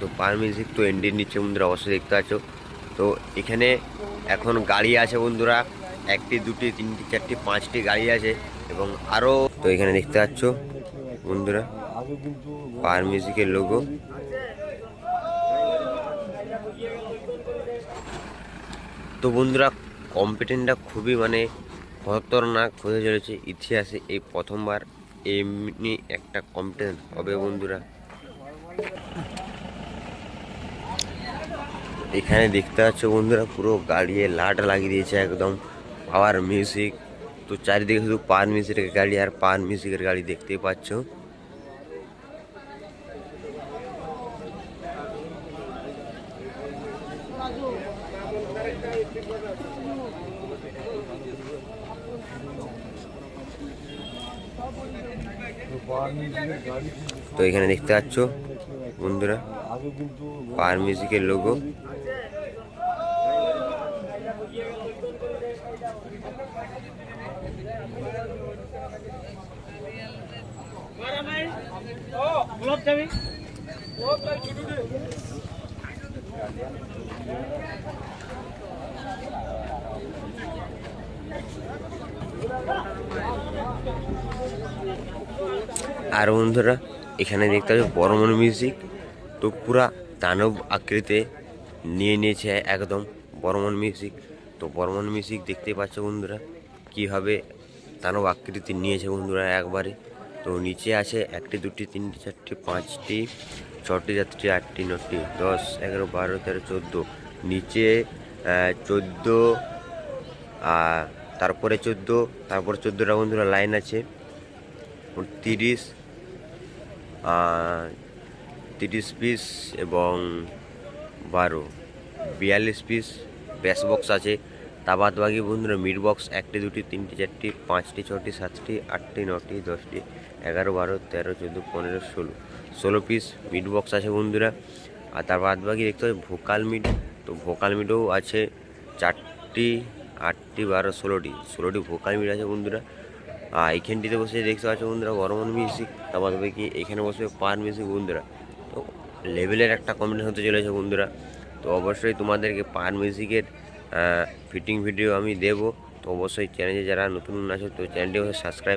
তো পার মিউজিক তো এন্ডির নিচে বন্ধুরা, অবশ্যই দেখতে পাচ্ছ। তো এখানে এখন গাড়ি আছে বন্ধুরা, একটি, দুটি, তিনটি, চারটি, পাঁচটি গাড়ি আছে এবং আরও তো এখানে দেখতে পাচ্ছ বন্ধুরা, পার মিউজিকের লোগো তো বন্ধুরা কম্পিটিশনটা খুবই মানে খতরনাক হয়ে চলেছে ইতিহাসে, এই প্রথমবার এমনি একটা কম্পিটিশন হবে বন্ধুরা। এখানে দেখতে পাচ্ছ বন্ধুরা, পুরো গাড়িয়ে লাট লাগিয়ে দিয়েছে একদম। পাওয়ার মিউজিক তো চারিদিকে শুধু পাওয়ার মিউজিকের গাড়ি আর পাওয়ার মিউজিকের গাড়ি দেখতেই পাচ্ছ। তো এখানে দেখতে পাচ্ছ বন্ধুরা পাওয়ার মিউজিকের লোগো আর বন্ধুরা, এখানে দেখতে পাচ্ছ বড়মন মিউজিক তো পুরা দানব আকৃতি নিয়ে নিয়েছে একদম বর্মন মিউজিক তো বর্মন মিউজিক দেখতেই পাচ্ছ বন্ধুরা কীভাবে দানব আকৃতি নিয়েছে বন্ধুরা একবারে। তো নিচে আছে একটি, দুটি, তিনটি, চারটি, পাঁচটি, ছটি সাতটি আটটি, নটি, দশ, এগারো, বারো, তেরো, চোদ্দ। নিচে চোদ্দ তারপরে চোদ্দ, তারপরে চোদ্দোটা বন্ধুরা লাইন আছে। তিরিশ তিরিশ পিস এবং বারো। বিয়াল্লিশ পিস ব্যাস বক্স আছে। তা বাদ বাকি বন্ধুরা মিড বক্স একটি, দুটি, তিনটি, চারটি, পাঁচটি, ছটি, সাতটি, আটটি, নটি, দশটি, এগারো, বারো, তেরো, চোদ্দ, পনেরো, ষোলো। ষোলো পিস মিড বক্স আছে বন্ধুরা। আর তার বাদ বাকি দেখতে হবে ভোকাল মিড তো ভোকাল মিডও আছে চারটি, আটটি, বারো, ষোলোটি। ষোলোটি ভোকাল মিড আছে বন্ধুরা। আর এইখানটিতে বসে দেখতে পাচ্ছ বন্ধুরা, গরম মিউজিক তারপর তবে কি এখানে বসবে পার মিউজিক বন্ধুরা। তো লেভেলের একটা কম্বিনেশন হতে চলেছে বন্ধুরা। তো অবশ্যই তোমাদেরকে পার মিউজিকের ফিটিং ভিডিও আমি দেবো। তো অবশ্যই চ্যানেলে যারা নতুন আছে, তো চ্যানেলটি সাবস্ক্রাইব